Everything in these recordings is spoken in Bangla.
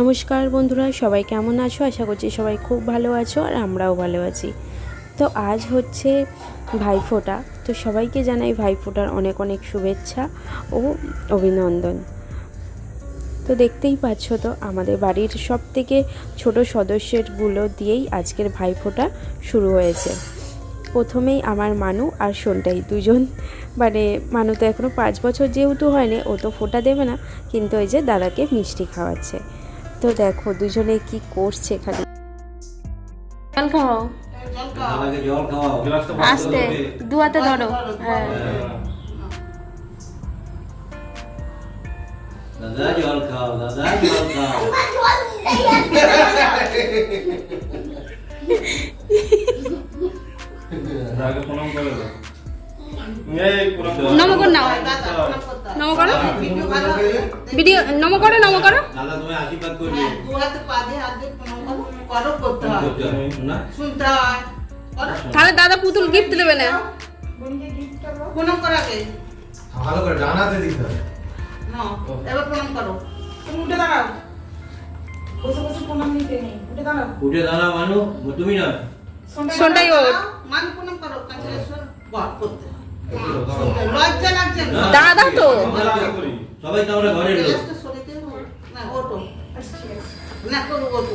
নমস্কার বন্ধুরা, সবাই কেমন আছো? আশা করছি সবাই খুব ভালো আছো আর আমরাও ভালো আছি। তো আজ হচ্ছে ভাইফোঁটা। তো সবাইকে জানাই ভাইফোঁটার অনেক অনেক শুভেচ্ছা ও অভিনন্দন। তো দেখতেই পাচ্ছ তো, আমাদের বাড়ির সব থেকে ছোটো সদস্যেরগুলো দিয়েই আজকের ভাইফোঁটা শুরু হয়েছে। প্রথমেই আমার মানু আর সোনটাই দুজন। মানে মানু তো এখনও পাঁচ বছর যেহেতু হয়নি, ও তো ফোঁটা দেবে না, কিন্তু ওই যে দাদাকে মিষ্টি খাওয়াচ্ছে। তো দেখো দুজনে কি করছে এখানে? জল খাওয়াও। আস্তে দুয়াতে ধরো। হ্যাঁ। দাদা জল খাও দাদা জল খাও। প্রণাম করে দাও। নম কর নাও নম করো। ভিডিও নম করো নম করো। দাদা তুমি আশীর্বাদ করবে। দুহাতে পা দিয়ে হাত দিয়ে প্রণাম করো, করো করতে হয়। করতে হবে, না? শুনতে হয়। তাহলে দাদা পুতুল গিফট দেবে না। প্রণাম করো আগে। ভালো করে ডানাতে দিতে হবে। নাও, এবার প্রণাম করো। তুমি উঠে দাঁড়াও। বসে বসে প্রণাম নিতে নেই। উঠে দাঁড়াও। উঠে দাঁড়া মানু। তুমি না সোনটাই ওর মান প্রণাম করো। কাছে বর করতে দাদা তো। সবাই আমরা লোক। না করো করো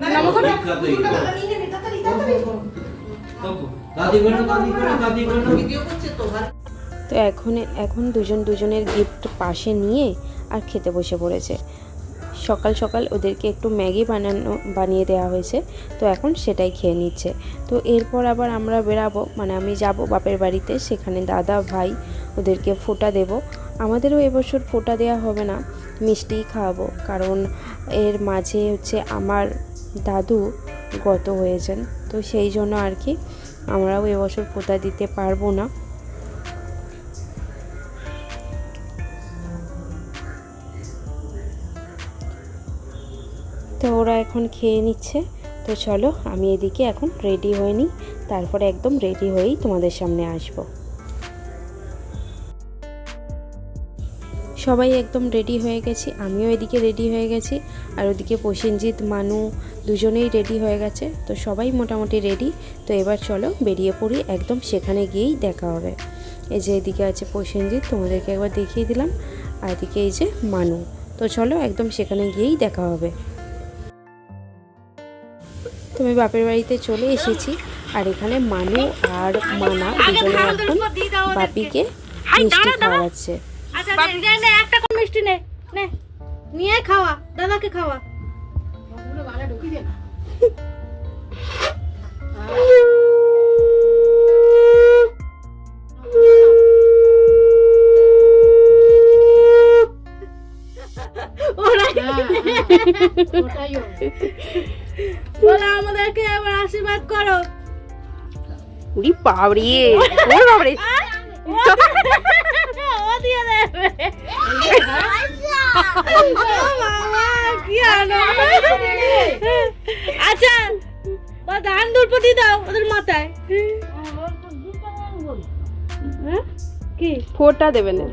না না করো। তো ঘরে তো এখন এখন দুজন দুজনের গিফট পাশে নিয়ে আর খেতে বসে পড়েছে। সকাল সকাল ওদেরকে একটু ম্যাগি বানানো, বানিয়ে দেওয়া হয়েছে। তো এখন সেটাই খেয়ে নিচ্ছে। তো এরপর আবার আমরা বেরাবো মানে আমি যাব বাপের বাড়িতে, সেখানে দাদা, ভাই ওদেরকে ফোঁটা দেব। আমাদেরও এবছর ফোঁটা দেওয়া হবে না, মিষ্টিই খাওয়াবো। কারণ এর মাঝে হচ্ছে আমার দাদু গত হয়েছেন। তো সেই জন্য আর কি, আমরাও এবছর ফোঁটা দিতে পারব না। তো ওরা এখন খেয়ে নিচ্ছে। তো চলো, আমি এদিকে এখন রেডি হয়ে নিই তারপরে একদম রেডি হয়েই তোমাদের সামনে আসব। সবাই একদম রেডি হয়ে গেছি। আমিও এদিকে রেডি হয়ে গেছি। আর ওদিকে প্রসেনজিৎ, মানু দুজনেই রেডি হয়ে গেছে। তো সবাই মোটামুটি রেডি তো এবার চলো বেরিয়ে পড়ি। একদম সেখানে গিয়েই দেখা হবে। এই যে এদিকে আছে প্রসেনজিৎ, তোমাদেরকে একবার দেখিয়ে দিলাম। আর এদিকে এই যে মানু। তো চলো একদম সেখানে গিয়েই দেখা হবে। তো আমি বাপের বাড়িতে চলে এসেছি। আর এখানে মানু আর মানা দুজনে এখন বাপিকে মিষ্টি খাওয়াচ্ছে। আচ্ছা একটা মিষ্টি নে নে। নিয়ে খাওয়া দাদাকে খাওয়া। বলে আমাদেরকে এবার আশীর্বাদ করো। উড়ি বাবরে ওরে বাবরে। ও দিয়ে দেবে। আনন্দ। আচ্ছা ও ধান দুর্পতি দাও ওদের মাথায়। হ্যাঁ? কি? ফোরটা দেবে না।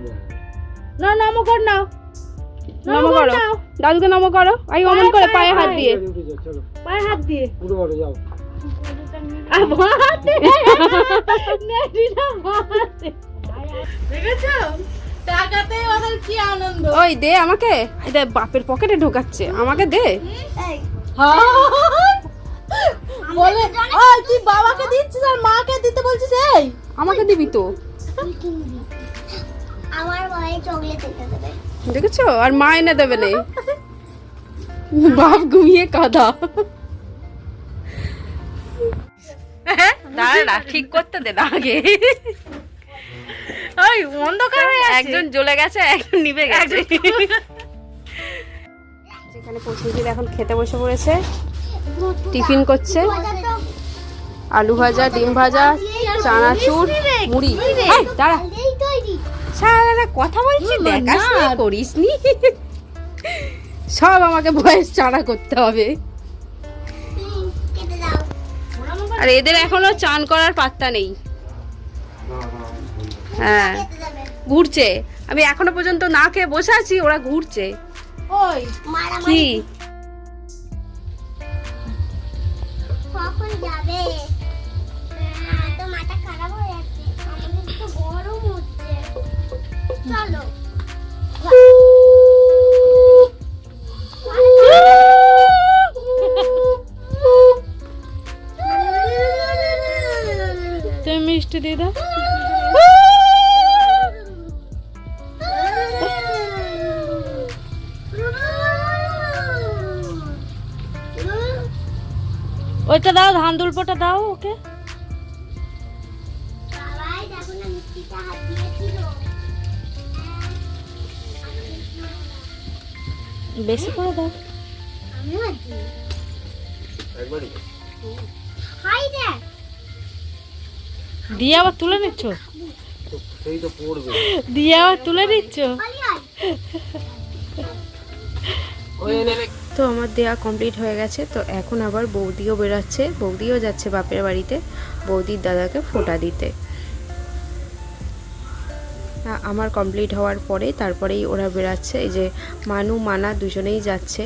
না নম কর নাও। নম করো নাও। দাদুকে নম করো। আই অমন করে পায়ে হাত দিয়ে। পায়ে হাত দিয়ে। ওদের কি আনন্দ। ওই দে আমাকে। এই দে বাপের পকেটে ঢোকাচ্ছে। আমাকে দে। বলে ওই তুই বাবাকে দিচ্ছিস আর মাকে দিতে বলছিস এই? আমাকে দিবি তো। আমার মায়ের চকলেট দেবে। দেখেছ? আর মা এনে দেবে নে বাপ ঘুমিয়ে কাদা। দাঁড়া ঠিক করতে দে না আগে। ওই অন্ধকার একজন জ্বলে গেছে একজন নিভে গেছে। যেখানে পৌঁছেছিল এখন খেতে বসে পড়েছে টিফিন করছে। আলু ভাজা ডিম ভাজা চানাচুর মুড়ি। দাঁড়া। সারা কথা বলছি দেখাস নি। করিস নি সব আমাকে বয়স চারা করতে হবে। আর এদের এখনও চান করার পাত্তা নেই। হ্যাঁ ঘুরছে। আমি এখনও পর্যন্ত না খেয়ে বসে আছি ওরা ঘুরছে। কি? মিষ্টি দিয়ে দাও ওইটা দাও ধান দুলপোটা দাও ওকে। বেশি করে দাও। হাই দেখ। দিয়ে আবার তুলে নিচ্ছ? সেই তো দিয়ে আবার তুলে নিচ্ছ? তো আমার দেয়া কমপ্লিট হয়ে গেছে তো এখন আবার বৌদিও বেরাচ্ছে। বৌদিও যাচ্ছে বাপের বাড়িতে বৌদির দাদাকে ফোঁটা দিতে। আমার কমপ্লিট হওয়ার পরে তারপরেই ওরা বেরাচ্ছে এই যে মানু মানা দুজনেই যাচ্ছে।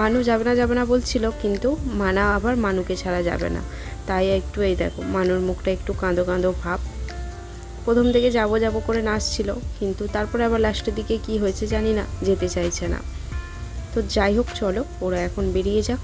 মানু যাবে না যাবে না বলছিল কিন্তু মানা আবার মানুকে ছাড়া যাবে না। তাই একটু এই দেখো, মানুর মুখটা একটু কাঁদো কাঁদো ভাব। প্রথম থেকে যাব যাব করে নাচছিল কিন্তু তারপরে আবার লাস্টের দিকে কি হয়েছে জানি না, যেতে চাইছে না। তো যাই হোক, চলো, ওরা এখন বেরিয়ে যাক।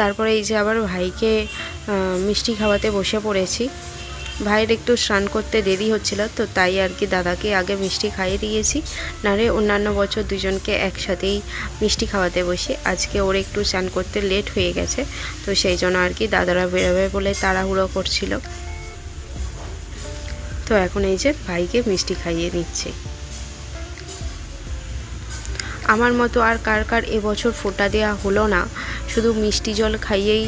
তারপরে এই যে আবার ভাইকে মিষ্টি খাওয়াতে বসে পড়েছি। ভাইয়ের একটু স্নান করতে দেরি হচ্ছিল, তো তাই আর কি দাদাকে আগে মিষ্টি খাইয়ে দিয়েছি। নারে অন্যান্য বছর দুজনকে একসাথেই মিষ্টি খাওয়াতে বসি। আজকে ওর একটু স্নান করতে লেট হয়ে গেছে, তো সেই জন্য আর কি দাদারা বেরোবে বলে তাড়াহুড়ো করছিল। তো এখন এই যে ভাইকে মিষ্টি খাইয়ে নিচ্ছি। আমার মতো আর কার কার এবছর ফোঁটা দেওয়া হলো না? শুধু মিষ্টি জল খাইয়েই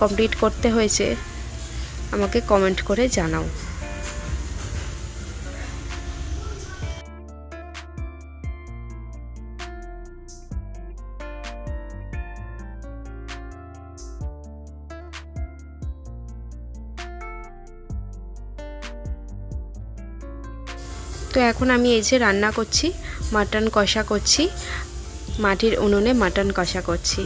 কমপ্লিট করতে হয়েছে? আমাকে কমেন্ট করে জানাও। তো এখন আমি এই যে রান্না করছি মাটন কষা করছি। মাটির উনুনে মাটন কষা করছি।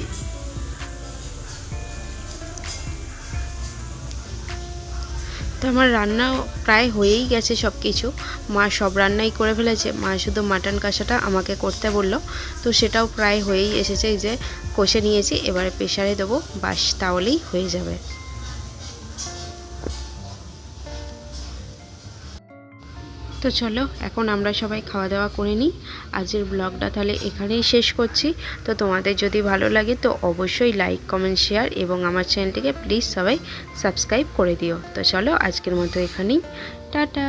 তো আমার রান্না প্রায় হয়েই গেছে সব কিছু মা সব রান্নাই করে ফেলেছে। মা শুধু মাটন কষাটা আমাকে করতে বলল। তো সেটাও প্রায় হয়েই এসেছে যে কষে নিয়েছি, এবারে প্রেশারে দেবো, বাস তাহলেই হয়ে যাবে। তো চলো, এখন আমরা সবাই খাওয়া দাওয়া করে নিই। আজকের ব্লগটা তাহলে এখানেই শেষ করছি। তো তোমাদের যদি ভালো লাগে তো অবশ্যই লাইক কমেন্ট শেয়ার এবং আমার চ্যানেলটিকে প্লিজ সবাই সাবস্ক্রাইব করে দিও। তো চলো, আজকের মতো এখানেই। টাটা!